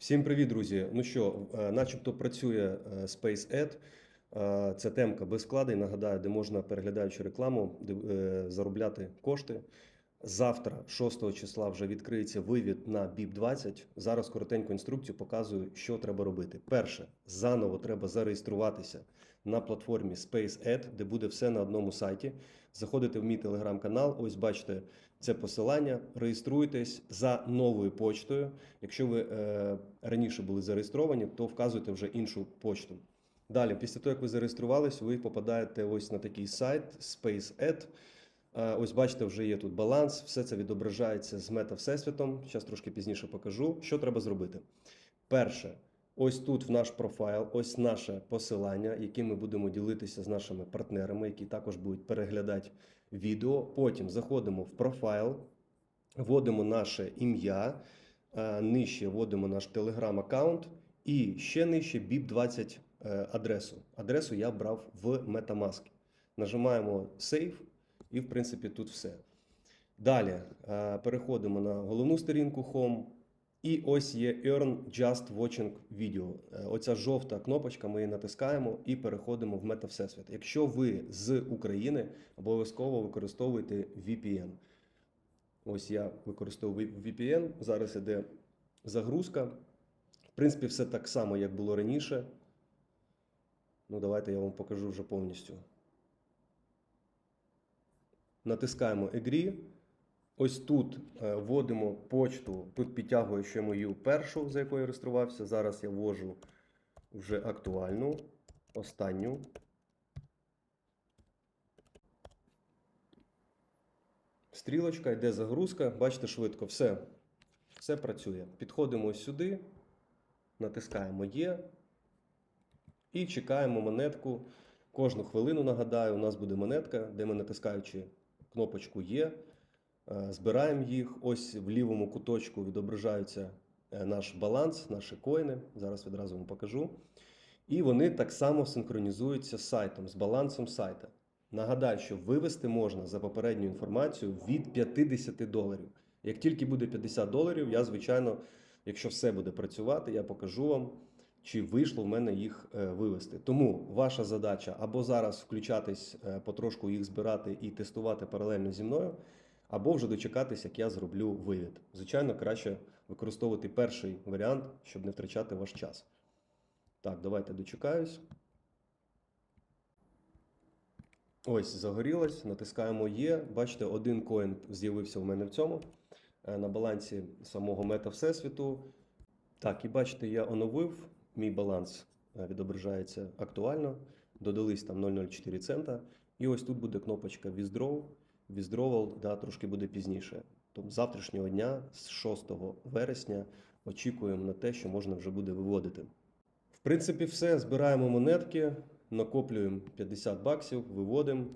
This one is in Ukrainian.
Всім привіт, друзі! Ну що, е, начебто працює Space SpaceEd. Е, Це темка без вкладень, нагадаю, де можна, переглядаючи рекламу, е, заробляти кошти. Завтра, 6 числа, вже відкриється вивід на BIP20. Зараз коротеньку інструкцію показую, що треба робити. Перше, заново треба зареєструватися на платформі SpaceEd, де буде все на одному сайті. Заходите в мій телеграм-канал. Ось бачите це посилання. Реєструйтесь за новою почтою. Якщо ви е, раніше були зареєстровані, то вказуйте вже іншу почту. Далі, після того, як ви зареєструвались, ви попадаєте ось на такий сайт SpaceEd. Е, Ось бачите, вже є тут баланс, все це відображається з мета Всесвітом. Зараз трошки пізніше покажу, що треба зробити. Перше, ось тут в наш профайл, ось наше посилання, яким ми будемо ділитися з нашими партнерами, які також будуть переглядати відео. Потім заходимо в профайл, вводимо наше ім'я, е, нижче вводимо наш телеграм-аккаунт і ще нижче BIP20 е, адресу. Адресу я брав в Metamask. Нажимаємо Save, і в принципі тут все. Далі е, переходимо на головну сторінку Home. І ось є Earn Just Watching Video. Е, Оця жовта кнопочка, ми її натискаємо і переходимо в Мета Всесвіт. Якщо ви з України, обов'язково використовуйте VPN. Ось я використовую VPN. Зараз іде загрузка. В принципі, все так само, як було раніше. Ну, давайте я вам покажу вже повністю. Натискаємо Agree. Ось тут е, вводимо почту. Тут підтягую ще мою першу, за якою я реєструвався. Зараз я ввожу вже актуальну, останню. Стрілочка, йде загрузка. Бачите, швидко, все. Все працює. Підходимо сюди, натискаємо Є і чекаємо монетку. Кожну хвилину нагадаю, у нас буде монетка, де ми натискаючи кнопочку Є, е, збираємо їх. Ось в лівому куточку відображається е, наш баланс, наші коїни. Зараз відразу вам покажу. І вони так само синхронізуються з сайтом, з балансом сайта. Нагадаю, що вивести можна за попередню інформацію від 50 доларів. Як тільки буде 50 доларів, я, звичайно, якщо все буде працювати, я покажу вам, чи вийшло в мене їх е, вивести. Тому ваша задача або зараз включатись, е, потрошку їх збирати і тестувати паралельно зі мною, або вже дочекатись, як я зроблю вивід. Звичайно, краще використовувати перший варіант, щоб не втрачати ваш час. Так, давайте дочекаюсь. Ось, загорілось, натискаємо Є. Бачите, один коін з'явився у мене в цьому е, на балансі самого мета Всесвіту. Так, і бачите, я оновив. Мій баланс е, відображається актуально. Додались там 0,04 цента. І ось тут буде кнопочка Withdraw. Withdrawal, да, трошки буде пізніше. Тобто завтрашнього дня, з 6 вересня, очікуємо на те, що можна вже буде виводити. В принципі, все. Збираємо монетки, накоплюємо 50 баксів, виводимо.